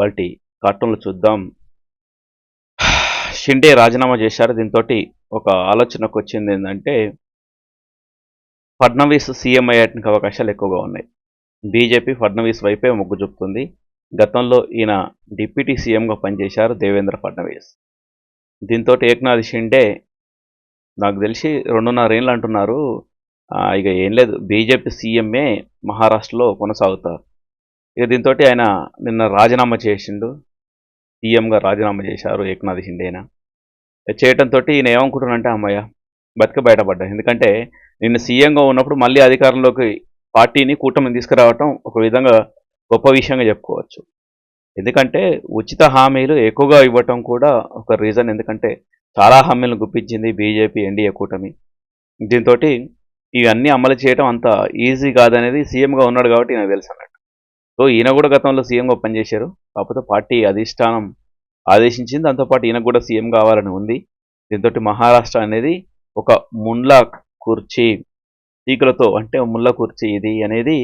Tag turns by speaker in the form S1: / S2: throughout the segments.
S1: వాటి కార్టూన్లు చూద్దాం. షిండే రాజీనామా చేశారు. దీంతో ఒక ఆలోచనకు వచ్చింది ఏంటంటే ఫడ్నవీస్ సీఎం అయ్యేటానికి అవకాశాలు ఎక్కువగా ఉన్నాయి. బీజేపీ ఫడ్నవీస్ వైపే మొగ్గు చూపుతుంది. గతంలో ఈయన డిప్యూటీ సీఎంగా పనిచేశారు దేవేంద్ర ఫడ్నవీస్. దీంతో ఏక్నాథ్ షిండే నాకు తెలిసి రెండున్నర ఏళ్ళు అంటున్నారు. ఇక ఏం లేదు. బీజేపీ సీఎంఏ మహారాష్ట్రలో కొనసాగుతారు. ఇక దీంతో ఆయన నిన్న రాజీనామా చేసిండు. సీఎంగా రాజీనామా చేశారు ఏక్నాథ్ షిండేనా చేయటంతో ఈయన ఏమనుకుంటున్నానంటే అమ్మయ్య బతిక బయటపడ్డా. ఎందుకంటే నిన్న సీఎంగా ఉన్నప్పుడు మళ్ళీ అధికారంలోకి పార్టీని కూటమిని తీసుకురావటం ఒక విధంగా గొప్ప విషయంగా చెప్పుకోవచ్చు. ఎందుకంటే ఉచిత హామీలు ఎక్కువగా ఇవ్వటం కూడా ఒక రీజన్. ఎందుకంటే చాలా హామీలను గుప్పించింది బీజేపీ ఎన్డీఏ కూటమి. దీంతో ఇవన్నీ అమలు చేయడం అంత ఈజీ కాదనేది సీఎంగా ఉన్నాడు కాబట్టి నాకు తెలుసు అన్నట్టు. సో ఈయన కూడా గతంలో సీఎంగా పనిచేశారు. కాకపోతే పార్టీ అధిష్టానం ఆదేశించింది. దాంతోపాటు ఈయన కూడా సీఎం కావాలని ఉంది. దీంతో మహారాష్ట్ర అనేది ఒక ముండ్లా కుర్చీ తీకులతో అంటే ముళ్ళ కుర్చీ ఇది అనేది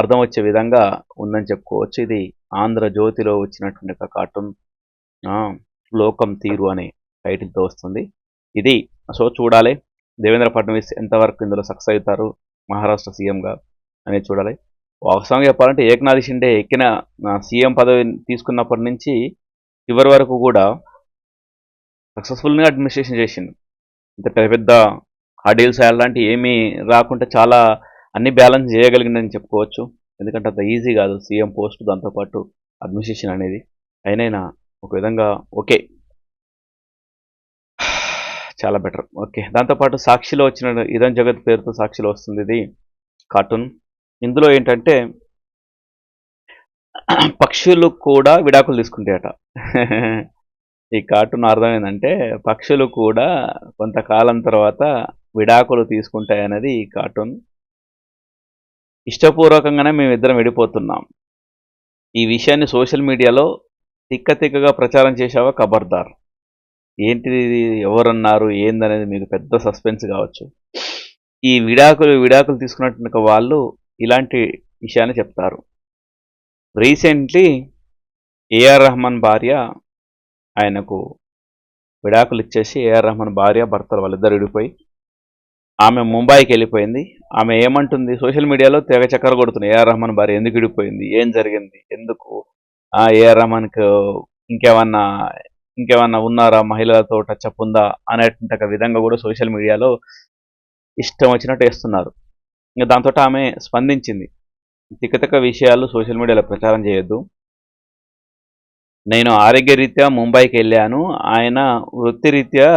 S1: అర్థం వచ్చే విధంగా ఉందని చెప్పుకోవచ్చు. ఇది ఆంధ్రజ్యోతిలో వచ్చినటువంటి ఒక కార్టూన్ లోకం తీరు అనే టైటిల్తో వస్తుంది. ఇది సో చూడాలి. దేవేంద్ర ఫడ్నవీస్ ఎంతవరకు ఇందులో సక్సెస్ అవుతారు? మహారాష్ట్ర సీఎంగా అనేది చూడాలి. వాస్తవంగా చెప్పాలంటే ఏకనాథ్ షిండే ఎక్కిన సీఎం పదవి తీసుకున్నప్పటి నుంచి చివరి వరకు కూడా సక్సెస్ఫుల్గా అడ్మినిస్ట్రేషన్ చేసిండు. ఇంత పెద్ద పెద్ద హడీల్స్ అలాంటి ఏమీ రాకుండా చాలా అన్ని బ్యాలెన్స్ చేయగలిగిందని చెప్పుకోవచ్చు. ఎందుకంటే అంత ఈజీ కాదు సీఎం పోస్ట్ దాంతోపాటు అడ్మినిస్ట్రేషన్ అనేది. అయినైనా ఒక విధంగా ఓకే చాలా బెటర్ ఓకే దాంతోపాటు సాక్షిలో వచ్చిన ఇదం జగత్ పేరుతో సాక్షిలో వస్తుంది ఇది. కార్టూన్. ఇందులో ఏంటంటే పక్షులు కూడా విడాకులు తీసుకుంటాయట. ఈ కార్టూన్ అర్థం ఏంటంటే పక్షులు కూడా కొంతకాలం తర్వాత విడాకులు తీసుకుంటాయన్నది ఈ కార్టూన్. ఇష్టపూర్వకంగానే మేమిద్దరం విడిపోతున్నాం. ఈ విషయాన్ని సోషల్ మీడియాలో తిక్క తిక్కగా ప్రచారం చేశావా ఖబర్దార్ ఏంటిది ఎవరన్నారు? ఏందనేది మీకు పెద్ద సస్పెన్స్ కావచ్చు. ఈ విడాకులు విడాకులు తీసుకున్నట్టు వాళ్ళు ఇలాంటి విషయాన్ని చెప్తారు. రీసెంట్లీ ఏఆర్ రెహమాన్ భార్య ఆయనకు విడాకులు ఇచ్చేసి ఏఆర్ రెహమాన్ భార్య భర్తలు వాళ్ళిద్దరు విడిపోయి ఆమె ముంబైకి వెళ్ళిపోయింది. ఆమె ఏమంటుంది? సోషల్ మీడియాలో తెగ చక్కర కొడుతుంది. ఏఆర్ రెహమాన్ భార్య ఎందుకు విడిపోయింది? ఏం జరిగింది? ఎందుకు? ఆ ఏఆర్ రెహమాన్కు ఇంకేమన్నా ఇంకేమన్నా ఉన్నారా? మహిళలతో టచ్అప్ ఉందా? అనేటువంటి విధంగా కూడా సోషల్ మీడియాలో ఇష్టం వచ్చినట్టు వేస్తున్నారు. ఇంకా దాంతో ఆమె స్పందించింది. తిక్కతక్క విషయాలు సోషల్ మీడియాలో ప్రచారం చేయొద్దు. నేను ఆరోగ్యరీత్యా ముంబైకి వెళ్ళాను. ఆయన వృత్తిరీత్యా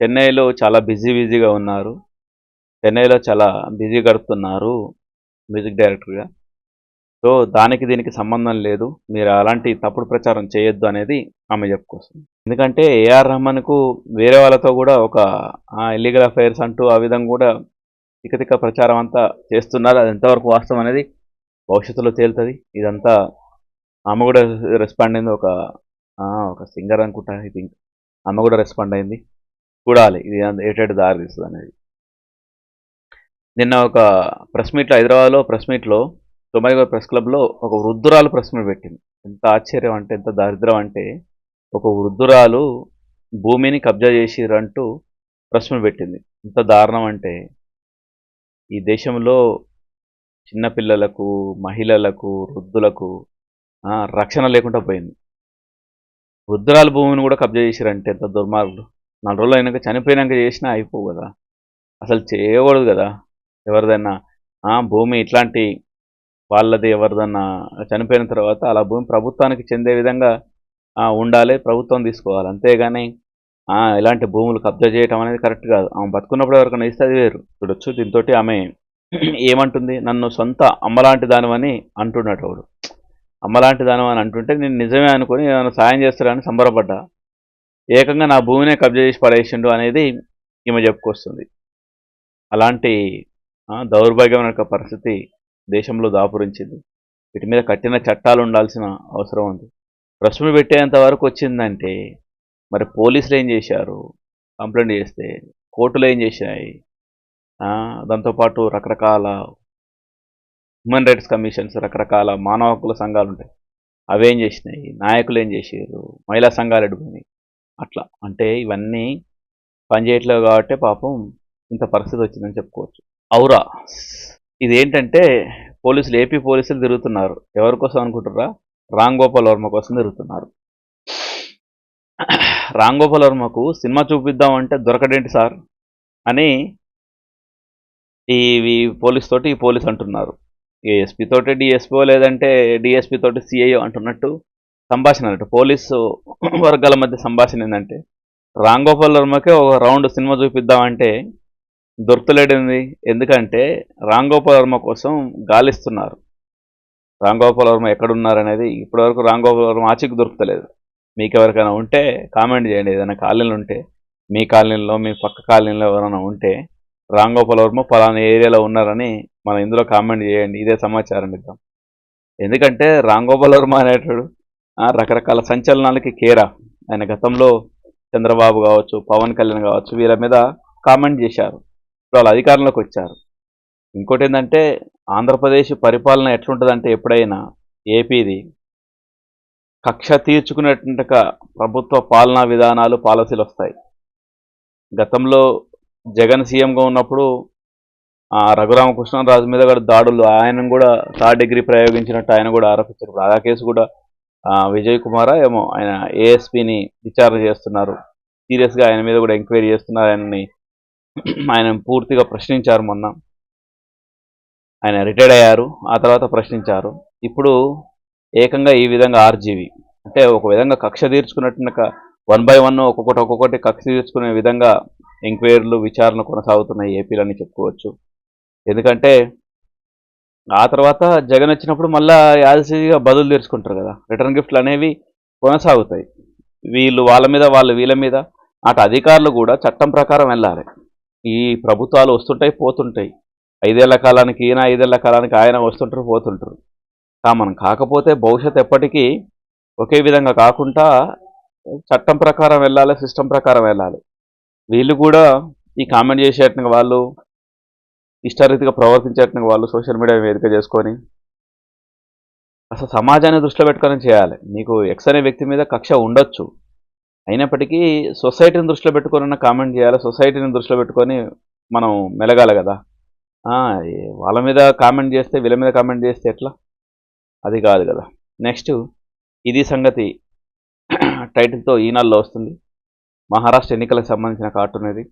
S1: చెన్నైలో చాలా బిజీ బిజీగా ఉన్నారు. చెన్నైలో చాలా బిజీ గడుపుతున్నారు మ్యూజిక్ డైరెక్టర్గా. సో దానికి దీనికి సంబంధం లేదు. మీరు అలాంటి తప్పుడు ప్రచారం చేయొద్దు అనేది ఆమె చెప్పుకొస్తుంది ఎందుకంటే ఏఆర్ రెహమాన్కు వేరే వాళ్ళతో కూడా ఒక ఇల్లీగల్ అఫైర్స్ అంటూ ఆ విధంగా కూడా తిక్క ప్రచారం అంతా చేస్తున్నారు. అది ఎంతవరకు వాస్తవం అనేది భవిష్యత్తులో తేలుతుంది. ఇదంతా ఆమె కూడా రెస్పాండ్ అయింది. ఒక ఒక సింగర్ అనుకుంటా ఐ థింక్ ఆమె కూడా రెస్పాండ్ అయింది. చూడాలి. ఇది ఏటేటు దారి తీస్తుంది అనేది. నిన్న ఒక ప్రెస్ మీట్లో హైదరాబాద్లో ప్రెస్ మీట్లో తొమ్మిదిగో ప్రెస్ క్లబ్లో ఒక వృద్ధురాలు ప్రెస్ మీట్ పెట్టింది. ఎంత ఆశ్చర్యం అంటే ఎంత దారిద్రం అంటే ఒక వృద్ధురాలు భూమిని కబ్జా చేసిరంటూ ప్రెస్ మీట్ పెట్టింది. ఎంత దారుణం అంటే ఈ దేశంలో చిన్నపిల్లలకు మహిళలకు వృద్ధులకు రక్షణ లేకుండా పోయింది. వృద్ధురాల భూమిని కూడా కబ్జా చేశారంటే ఎంత దుర్మార్గులు. నాలుగు రోజులు అయినాక చనిపోయినాక చేసినా అయిపోవు కదా. అసలు చేయకూడదు కదా. ఎవరిదైనా ఆ, భూమి ఇట్లాంటి వాళ్ళది ఎవరిదన్నా చనిపోయిన తర్వాత అలా భూమి ప్రభుత్వానికి చెందే విధంగా ఉండాలి ప్రభుత్వం తీసుకోవాలి. అంతేగాని ఇలాంటి భూములు కబ్జా చేయటం అనేది కరెక్ట్ కాదు. ఆమె బతుకున్నప్పుడు ఎవరికైనా ఇస్తే అది వేరు. చూడొచ్చు దీంతో ఆమె ఏమంటుంది? నన్ను సొంత అమ్మలాంటి దానివని అంటున్నాడు వాడు అమ్మలాంటి దానం అని అంటుంటే నేను నిజమే అనుకుని ఏమైనా సాయం చేస్తారని సంబరపడ్డా. ఏకంగా నా భూమినే కబ్జా చేసి పడేసిండు అనేది ఈమె చెప్పుకొస్తుంది. అలాంటి దౌర్భాగ్యమైన ఒక పరిస్థితి దేశంలో దాపురించింది. వీటి మీద కఠిన చట్టాలు ఉండాల్సిన అవసరం ఉంది. ప్రశ్న పెట్టేంత వరకు వచ్చిందంటే మరి పోలీసులు ఏం చేశారు? కంప్లైంట్ చేస్తే కోర్టులు ఏం చేశాయి? దాంతోపాటు రకరకాల హ్యూమన్ రైట్స్ కమిషన్స్ రకరకాల మానవ హక్కుల సంఘాలు ఉంటాయి. అవేం చేసినాయి? నాయకులు ఏం చేసారు మహిళా సంఘాలు అడుగుని అట్లా. అంటే ఇవన్నీ పనిచేయట్లేవు కాబట్టి పాపం ఇంత పరిస్థితి వచ్చిందని చెప్పుకోవచ్చు. అవురా ఇదేంటంటే పోలీసులు ఏపీ పోలీసులు తిరుగుతున్నారు. ఎవరి కోసం అనుకుంటారా రామ్ గోపాల్ వర్మ కోసం తిరుగుతున్నారు. రామ్ గోపాల్ వర్మకు సినిమా చూపిద్దామంటే దొరకడేంటి సార్? అని ఈ పోలీస్ తోటి ఈ పోలీస్ అంటున్నారు. ఏఎస్పీ తోటి డిఎస్పీ లేదంటే డిఎస్పీ తోటి సిఐఓ అంటున్నట్టు సంభాషణ అన్నట్టు. పోలీసు వర్గాల మధ్య సంభాషణ ఏంటంటే రామ్ గోపాల్ వర్మకే ఒక రౌండ్ సినిమా చూపిద్దామంటే దొరకలేడింది ఎందుకంటే రామ్ గోపాల్ వర్మ కోసం గాలిస్తున్నారు. రామ్ గోపాల్ వర్మ ఎక్కడున్నారు అనేది ఇప్పటివరకు రామ్ గోపాల్ వర్మ ఆచూకి దొరుకుతలేదు. మీకు ఎవరికైనా ఉంటే కామెంట్ చేయండి. ఏదైనా కాలనీలు ఉంటే మీ కాలనీలో మీ పక్క కాలనీలో ఎవరైనా ఉంటే రాంగోపాల్ వర్మ పలానా ఏరియాలో ఉన్నారని మనం ఇందులో కామెంట్ చేయండి. ఇదే సమాచారం ఇద్దాం. ఎందుకంటే రాంగోపాల్ వర్మ అనేటాడు రకరకాల సంచలనాలకి కేరా. ఆయన గతంలో చంద్రబాబు కావచ్చు పవన్ కళ్యాణ్ కావచ్చు వీళ్ళ మీద కామెంట్ చేశారు. ఇప్పుడు వాళ్ళు అధికారంలోకి వచ్చారు. ఇంకోటి ఏంటంటే ఆంధ్రప్రదేశ్ పరిపాలన ఎట్లుంటుందంటే ఎప్పుడైనా ఏపీది కక్ష తీర్చుకునేటువంటి ప్రభుత్వ పాలనా విధానాలు పాలసీలు వస్తాయి. గతంలో జగన్ సీఎంగా ఉన్నప్పుడు రఘురామకృష్ణరాజు మీద కూడా దాడులు ఆయన కూడా థర్డ్ డిగ్రీ ప్రయోగించినట్టు ఆయన కూడా ఆరోపించారు. ఆ కేసు కూడా విజయ్ కుమారా ఏమో ఆయన ఏఎస్పిని విచారణ చేస్తున్నారు. సీరియస్గా ఆయన మీద కూడా ఎంక్వైరీ చేస్తున్నారు. ఆయనని ఆయన పూర్తిగా ప్రశ్నించారు మొన్న. ఆయన రిటైర్డ్ అయ్యారు. ఆ తర్వాత ప్రశ్నించారు. ఇప్పుడు ఏకంగా ఈ విధంగా ఆర్జీవి. అంటే ఒక విధంగా కక్ష తీర్చుకున్నట్టు వన్ బై వన్ ఒక్కొక్కటి ఒక్కొక్కటి కక్ష తీర్చుకునే విధంగా ఎంక్వైరీలు విచారణ కొనసాగుతున్నాయి ఏపీలని చెప్పుకోవచ్చు. ఎందుకంటే ఆ తర్వాత జగన్ వచ్చినప్పుడు మళ్ళా యాదశీగా బదులు తీర్చుకుంటారు కదా. రిటర్న్ గిఫ్ట్లు అనేవి కొనసాగుతాయి. వీళ్ళు వాళ్ళ మీద వాళ్ళు వీళ్ళ మీద. అటు అధికారులు కూడా చట్టం ప్రకారం వెళ్ళాలి. ఈ ప్రభుత్వాలు వస్తుంటాయి పోతుంటాయి. ఐదేళ్ళ కాలానికి ఈయన ఐదేళ్ళ కాలానికి ఆయన వస్తుంటారు పోతుంటారు. కామన్. కాకపోతే భవిష్యత్ ఎప్పటికీ ఒకే విధంగా కాకుండా చట్టం ప్రకారం వెళ్ళాలి సిస్టమ్ ప్రకారం వెళ్ళాలి. వీళ్ళు కూడా ఈ కామెంట్ చేసేట వాళ్ళు ఇష్టరీతిగా ప్రవర్తించేట వాళ్ళు సోషల్ మీడియా వేదిక చేసుకొని అసలు సమాజాన్ని దృష్టిలో పెట్టుకొని చేయాలి. మీకు ఎక్స్ అనే వ్యక్తి మీద కక్ష ఉండొచ్చు. అయినప్పటికీ సొసైటీని దృష్టిలో పెట్టుకొని కామెంట్ చేయాలి సొసైటీని దృష్టిలో పెట్టుకొని మనం మెలగాలి కదా. వాళ్ళ మీద కామెంట్ చేస్తే వీళ్ళ మీద కామెంట్ చేస్తే ఎట్లా? అది కాదు కదా. నెక్స్ట్ ఇది సంగతి టైటిల్తో ఈనాల్లో వస్తుంది. మహారాష్ట్ర ఎన్నికలకు సంబంధించిన కార్టూన్ ఇది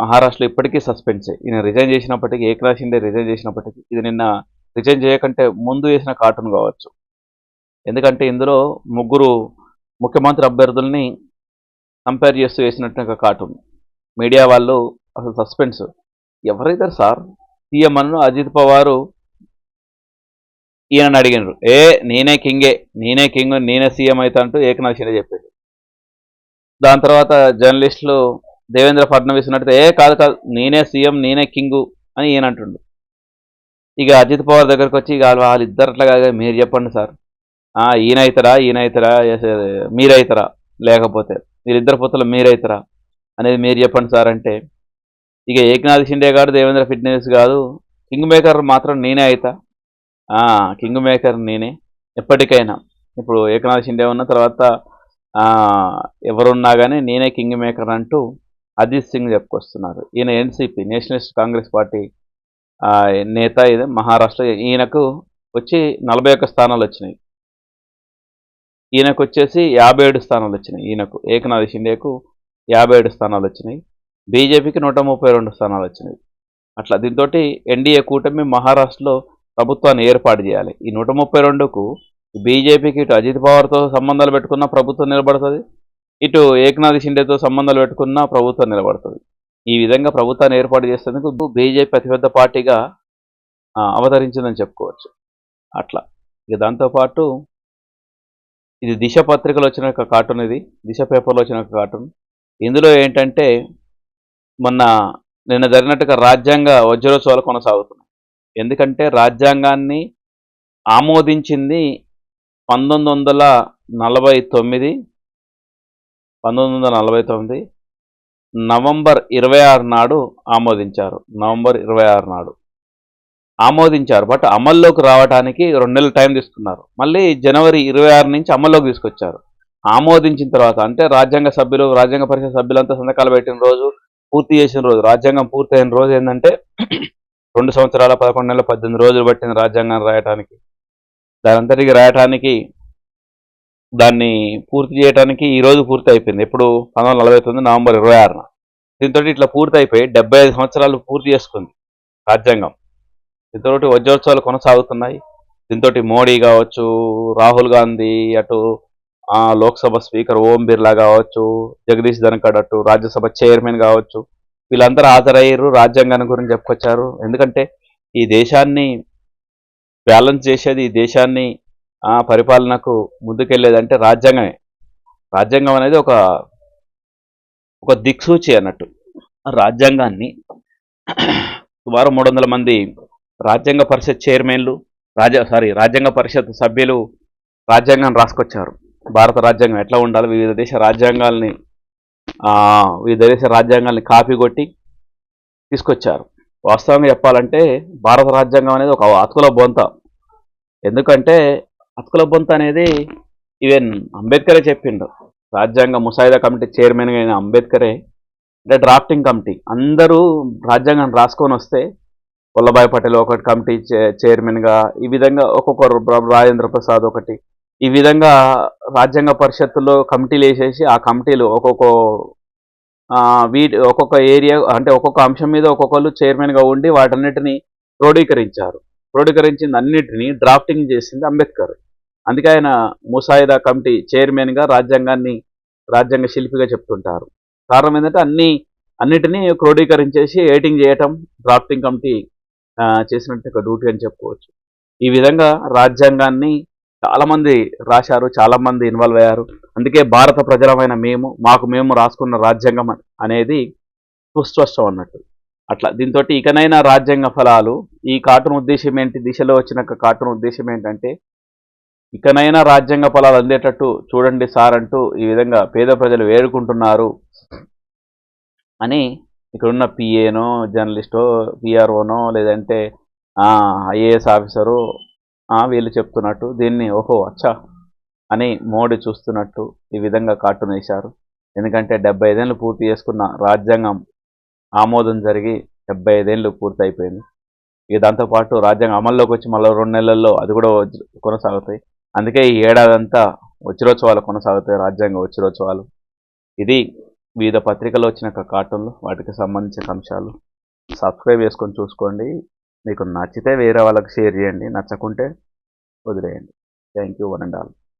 S1: మహారాష్ట్రలో ఇప్పటికీ సస్పెన్సే ఈయన రిజైన్ చేసినప్పటికీ ఏకనాథ్ షిండే రిజైన్ చేసినప్పటికీ ఇది నిన్న రిజైన్ చేయకంటే ముందు వేసిన కార్టూన్ కావచ్చు. ఎందుకంటే ఇందులో ముగ్గురు ముఖ్యమంత్రి అభ్యర్థుల్ని కంపేర్ చేస్తూ వేసినట్టు కార్టూన్ మీడియా వాళ్ళు అసలు సస్పెన్స్ ఎవరైతే సార్ సీఎం అన్ను అజిత్ పవారు ఈయనని అడిగినారు. ఏ నేనే కింగే నేనే కింగ్ నేనే సీఎం అవుతా అంటూ ఏకనాథ్ షిండే చెప్పాడు. దాని తర్వాత జర్నలిస్టులు దేవేంద్ర ఫడ్నవీస్ ఉన్నట్టు ఏ కాదు కాదు నేనే సీఎం నేనే కింగు అని ఈయన అంటుండు. ఇక అజిత్ పవార్ దగ్గరకు వచ్చి ఇక వాళ్ళు వాళ్ళిద్దరు అట్లా కాదు మీరు చెప్పండి సార్. ఈయన అవుతారా ఈయన అవుతారా మీరైతారా లేకపోతే వీరిద్దరు పొత్తులు మీరైతారా అనేది మీరు చెప్పండి సార్ అంటే ఇక ఏకనాథ్ షిండే కాదు దేవేంద్ర ఫిట్నెస్ కాదు కింగ్ మేకర్ మాత్రం నేనే అవుతా కింగ్ మేకర్ నేనే. ఎప్పటికైనా. ఇప్పుడు ఏకనాథ్ షిండే ఉన్న తర్వాత ఎవరున్నా కానీ నేనే కింగ్ మేకర్ అంటూ అజిత్ సింగ్ చెప్పుకొస్తున్నారు. ఈయన ఎన్సీపీ నేషనలిస్ట్ కాంగ్రెస్ పార్టీ నేత ఇది మహారాష్ట్ర. ఈయనకు వచ్చి నలభై ఒక్క స్థానాలు వచ్చినాయి. ఈయనకు వచ్చేసి యాభై ఏడు స్థానాలు వచ్చినాయి. ఈయనకు ఏకనాథ్ షిండేకు యాభై ఏడు స్థానాలు వచ్చినాయి. బీజేపీకి నూట ముప్పై రెండు స్థానాలు వచ్చినాయి. అట్లా దీంతో ఎన్డీఏ కూటమి మహారాష్ట్రలో ప్రభుత్వాన్ని ఏర్పాటు చేయాలి. ఈ నూట ముప్పై రెండుకు బీజేపీకి ఇటు అజిత్ పవార్తో సంబంధాలు పెట్టుకున్న ప్రభుత్వం నిలబడుతుంది. ఇటు ఏకనాథ్ షిండేతో సంబంధాలు పెట్టుకున్న ప్రభుత్వం నిలబడుతుంది. ఈ విధంగా ప్రభుత్వాన్ని ఏర్పాటు చేసేందుకు బీజేపీ అతిపెద్ద పార్టీగా అవతరించిందని చెప్పుకోవచ్చు. అట్లా. ఇక దాంతోపాటు ఇది దిశ పత్రికలో వచ్చిన ఒక కార్టూన్ ఇది. దిశ పేపర్లో వచ్చిన ఒక కార్టూన్. ఇందులో ఏంటంటే మొన్న నిన్న జరిగినట్టుగా రాజ్యాంగ వజ్రోత్సవాలు కొనసాగుతున్నాయి. ఎందుకంటే రాజ్యాంగాన్ని ఆమోదించింది పంతొమ్మిది వందల నలభై తొమ్మిది పంతొమ్మిది వందల నలభై తొమ్మిది నవంబర్ ఇరవై ఆరు నాడు ఆమోదించారు. నవంబర్ ఇరవై ఆరు నాడు ఆమోదించారు. బట్ అమల్లోకి రావడానికి రెండు నెలలు టైం తీసుకున్నారు. మళ్ళీ జనవరి ఇరవై ఆరు నుంచి అమల్లోకి తీసుకొచ్చారు. ఆమోదించిన తర్వాత అంటే రాజ్యాంగ సభ్యులు రాజ్యాంగ పరిషత్ సభ్యులంతా సంతకాలు పెట్టిన రోజు పూర్తి చేసిన రోజు రాజ్యాంగం పూర్తయిన రోజు ఏంటంటే రెండు సంవత్సరాల పదకొండు నెలల పద్దెనిమిది రోజులు పట్టింది రాజ్యాంగాన్ని రాయటానికి దానంతటికి రాయటానికి దాన్ని పూర్తి చేయడానికి ఈరోజు పూర్తి అయిపోయింది. ఎప్పుడు? పంతొమ్మిది నలభై తొమ్మిది నవంబర్ ఇరవై ఆరున. దీంతో ఇట్లా పూర్తి అయిపోయి డెబ్బై ఐదు సంవత్సరాలు పూర్తి చేసుకుంది రాజ్యాంగం. దీంతో వజ్రోత్సవాలు కొనసాగుతున్నాయి. దీంతో మోడీ కావచ్చు రాహుల్ గాంధీ అటు లోక్సభ స్పీకర్ ఓం బిర్లా కావచ్చు జగదీష్ ధన్కడ్ అటు రాజ్యసభ చైర్మన్ కావచ్చు వీళ్ళందరూ హాజరయ్యారు రాజ్యాంగాన్ని గురించి చెప్పుకొచ్చారు. ఎందుకంటే ఈ దేశాన్ని బ్యాలెన్స్ చేసేది ఈ దేశాన్ని ఆ, పరిపాలనకు ముందుకెళ్ళేదంటే రాజ్యాంగమే. రాజ్యాంగం అనేది ఒక ఒక దిక్సూచి అన్నట్టు. రాజ్యాంగాన్ని సుమారు మూడు వందల మంది రాజ్యాంగ పరిషత్ చైర్మన్లు రాజ్య సారీ రాజ్యాంగ పరిషత్ సభ్యులు రాజ్యాంగాన్ని రాసుకొచ్చారు. భారత రాజ్యాంగం ఎట్లా ఉండాలి వివిధ దేశ రాజ్యాంగాల్ని ఈ దేశ రాజ్యాంగాన్ని కాపీ కొట్టి తీసుకొచ్చారు. వాస్తవంగా చెప్పాలంటే భారత రాజ్యాంగం అనేది ఒక అతుకుల బొంత. ఎందుకంటే అతుకుల బొంత అనేది ఈవెన్ అంబేద్కరే చెప్పిండు. రాజ్యాంగ ముసాయిదా కమిటీ చైర్మన్ అయిన అంబేద్కరే అంటే డ్రాఫ్టింగ్ కమిటీ. అందరూ రాజ్యాంగాన్ని రాసుకొని వస్తే వల్లభాయ్ పటేల్ ఒకటి కమిటీ చైర్మన్గా ఈ విధంగా ఒక్కొక్కరు రాజేంద్ర ప్రసాద్ ఒకటి ఈ విధంగా రాజ్యాంగ పరిషత్తులో కమిటీలు వేసేసి ఆ కమిటీలు ఒక్కొక్క ఆ, వీటి ఒక్కొక్క ఏరియా అంటే ఒక్కొక్క అంశం మీద ఒక్కొక్కరు చైర్మన్గా ఉండి వాటన్నిటిని క్రోడీకరించారు. క్రోడీకరించింది అన్నిటినీ డ్రాఫ్టింగ్ చేసింది అంబేద్కర్. అందుకే ఆయన ముసాయిదా కమిటీ చైర్మన్గా రాజ్యాంగాన్ని రాజ్యాంగ శిల్పిగా చెప్తుంటారు. కారణం ఏంటంటే అన్ని అన్నిటినీ క్రోడీకరించేసి ఎడిటింగ్ చేయటం డ్రాఫ్టింగ్ కమిటీ చేసినట్టు ఒక డ్యూటీ అని చెప్పుకోవచ్చు. ఈ విధంగా రాజ్యాంగాన్ని చాలామంది రాశారు చాలామంది ఇన్వాల్వ్ అయ్యారు. అందుకే భారత ప్రజలమైన మేము మాకు మేము రాసుకున్న రాజ్యాంగం అనేది సుస్పష్టం అన్నట్టు. అట్లా దీంతో ఇకనైనా రాజ్యాంగ ఫలాలు ఈ కార్టూన్ ఉద్దేశం ఏంటి దిశలో వచ్చిన కార్టూన్ ఉద్దేశం ఏంటంటే ఇకనైనా రాజ్యాంగ ఫలాలు అందేటట్టు చూడండి సార్ అంటూ ఈ విధంగా పేద ప్రజలు వేడుకుంటున్నారు అని ఇక్కడున్న పిఏనో జర్నలిస్టో పిఆర్ఓనో లేదంటే ఐఏఎస్ ఆఫీసరు వీళ్ళు చెప్తున్నట్టు దీన్ని ఓహో అచ్చా అని మోడీ చూస్తున్నట్టు ఈ విధంగా కార్టూన్ వేశారు. ఎందుకంటే డెబ్బై ఐదేళ్ళు పూర్తి చేసుకున్న రాజ్యాంగం ఆమోదం జరిగి డెబ్బై ఐదేళ్ళు పూర్తి అయిపోయింది. ఇక దాంతోపాటు రాజ్యాంగం అమల్లోకి వచ్చి మళ్ళీ రెండు నెలల్లో అది కూడా కొనసాగుతాయి. అందుకే ఈ ఏడాదంతా అంతా వజ్రోత్సవాలు కొనసాగుతాయి రాజ్యాంగ వజ్రోత్సవాలు. ఇది వివిధ పత్రికలు వచ్చిన కార్టూన్లు వాటికి సంబంధించిన అంశాలు. సబ్స్క్రైబ్ చేసుకొని చూసుకోండి. మీకు నచ్చితే వేరే వాళ్ళకి షేర్ చేయండి. నచ్చకుంటే వదిలేయండి. Thank you one and all